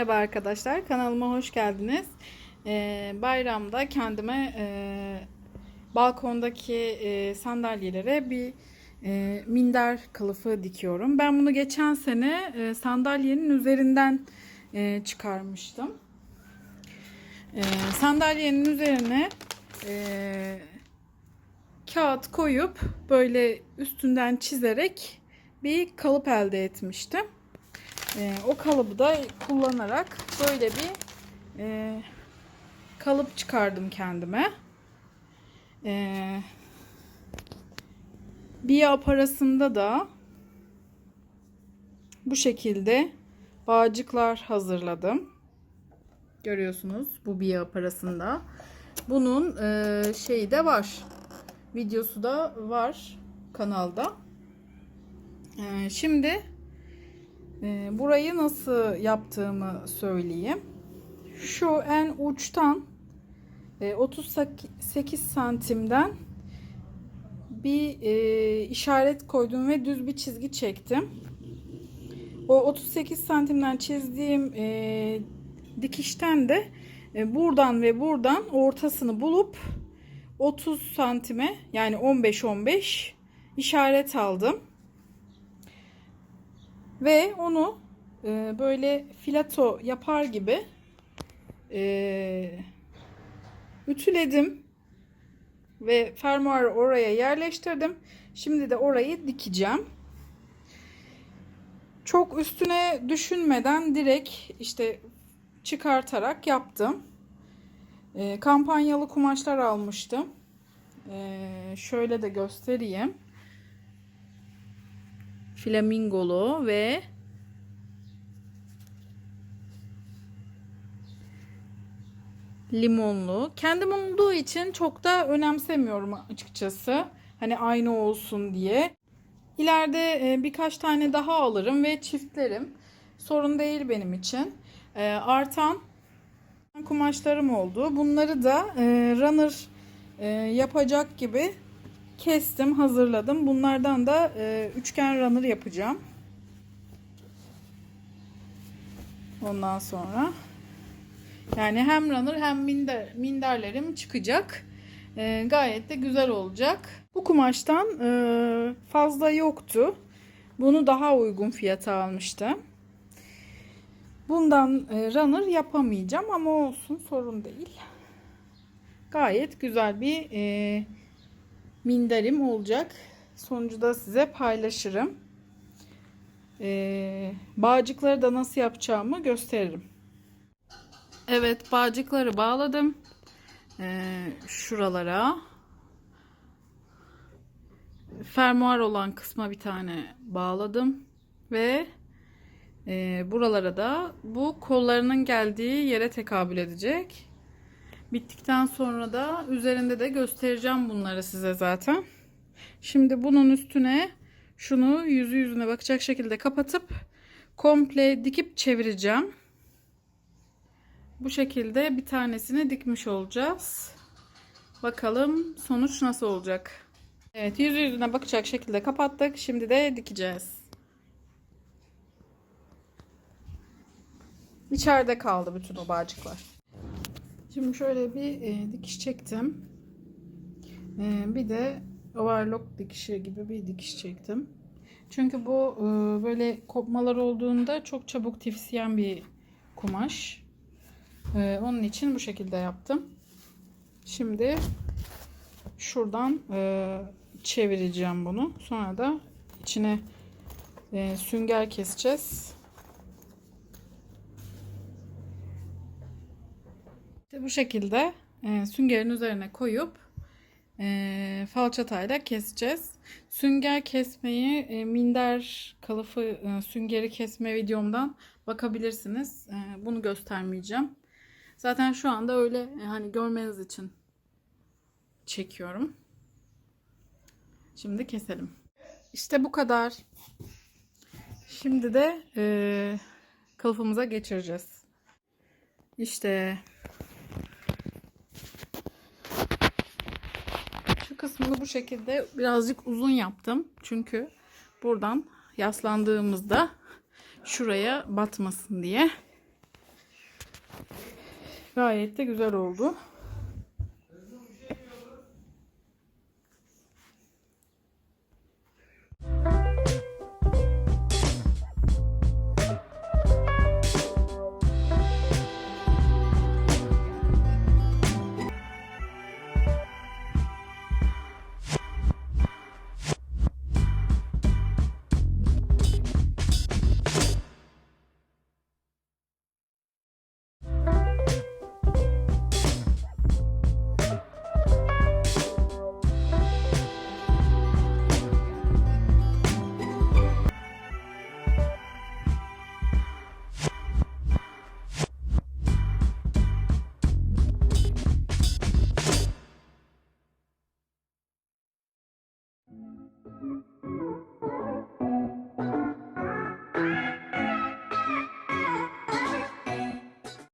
Merhaba arkadaşlar, kanalıma hoş geldiniz. Ee, bayramda kendime e, balkondaki e, sandalyelere bir e, minder kılıfı dikiyorum. Ben bunu geçen sene e, sandalyenin üzerinden e, çıkarmıştım. E, sandalyenin üzerine e, kağıt koyup böyle üstünden çizerek bir kalıp elde etmiştim. Ee, o kalıbı da kullanarak böyle bir e, kalıp çıkardım kendime. Ee, bir parasında da bu şekilde bağcıklar hazırladım. Görüyorsunuz bu biya parasında. Bunun e, şeyi de var. Videosu da var kanalda. Ee, şimdi e, burayı nasıl yaptığımı söyleyeyim. Şu en uçtan e, 38 santimden bir e, işaret koydum ve düz bir çizgi çektim. O 38 santimden çizdiğim e, dikişten de e, buradan ve buradan ortasını bulup 30 santime yani 15-15 işaret aldım. Ve onu e, böyle filato yapar gibi e, ütüledim. Ve fermuarı oraya yerleştirdim. Şimdi de orayı dikeceğim. Çok üstüne düşünmeden direkt işte çıkartarak yaptım. E, kampanyalı kumaşlar almıştım. E, şöyle de göstereyim flamingolu ve limonlu. Kendim olduğu için çok da önemsemiyorum açıkçası. Hani aynı olsun diye. İleride e, birkaç tane daha alırım ve çiftlerim. Sorun değil benim için. E, artan kumaşlarım oldu. Bunları da e, runner yapacak gibi kestim, hazırladım. Bunlardan da e, üçgen runner yapacağım. Ondan sonra yani hem runner hem minder, minderlerim çıkacak. E, gayet de güzel olacak. Bu kumaştan e, fazla yoktu. Bunu daha uygun fiyata almıştım. Bundan e, runner yapamayacağım ama olsun sorun değil. Gayet güzel bir e, minderim olacak. Sonucu da size paylaşırım. Ee, bağcıkları da nasıl yapacağımı gösteririm. Evet bağcıkları bağladım. Ee, şuralara. Fermuar olan kısma bir tane bağladım. Ve e, buralara da bu kollarının geldiği yere tekabül edecek. Bittikten sonra da üzerinde de göstereceğim bunları size zaten. Şimdi bunun üstüne şunu yüzü yüzüne bakacak şekilde kapatıp komple dikip çevireceğim. Bu şekilde bir tanesini dikmiş olacağız. Bakalım sonuç nasıl olacak. Evet yüzü yüzüne bakacak şekilde kapattık. Şimdi de dikeceğiz. İçeride kaldı bütün o bağcıklar. Şimdi şöyle bir e, dikiş çektim. E, bir de overlock dikişi gibi bir dikiş çektim. Çünkü bu e, böyle kopmalar olduğunda çok çabuk tifsiyen bir kumaş. E, onun için bu şekilde yaptım. Şimdi şuradan e, çevireceğim bunu. Sonra da içine e, sünger keseceğiz. Bu şekilde e, süngerin üzerine koyup e, falçatayla keseceğiz. Sünger kesmeyi e, minder kılıfı e, süngeri kesme videomdan bakabilirsiniz. E, bunu göstermeyeceğim. Zaten şu anda öyle e, hani görmeniz için çekiyorum. Şimdi keselim. İşte bu kadar. Şimdi de e, kılıfımıza geçireceğiz. İşte kısmını bu şekilde birazcık uzun yaptım. Çünkü buradan yaslandığımızda şuraya batmasın diye. Gayet de güzel oldu.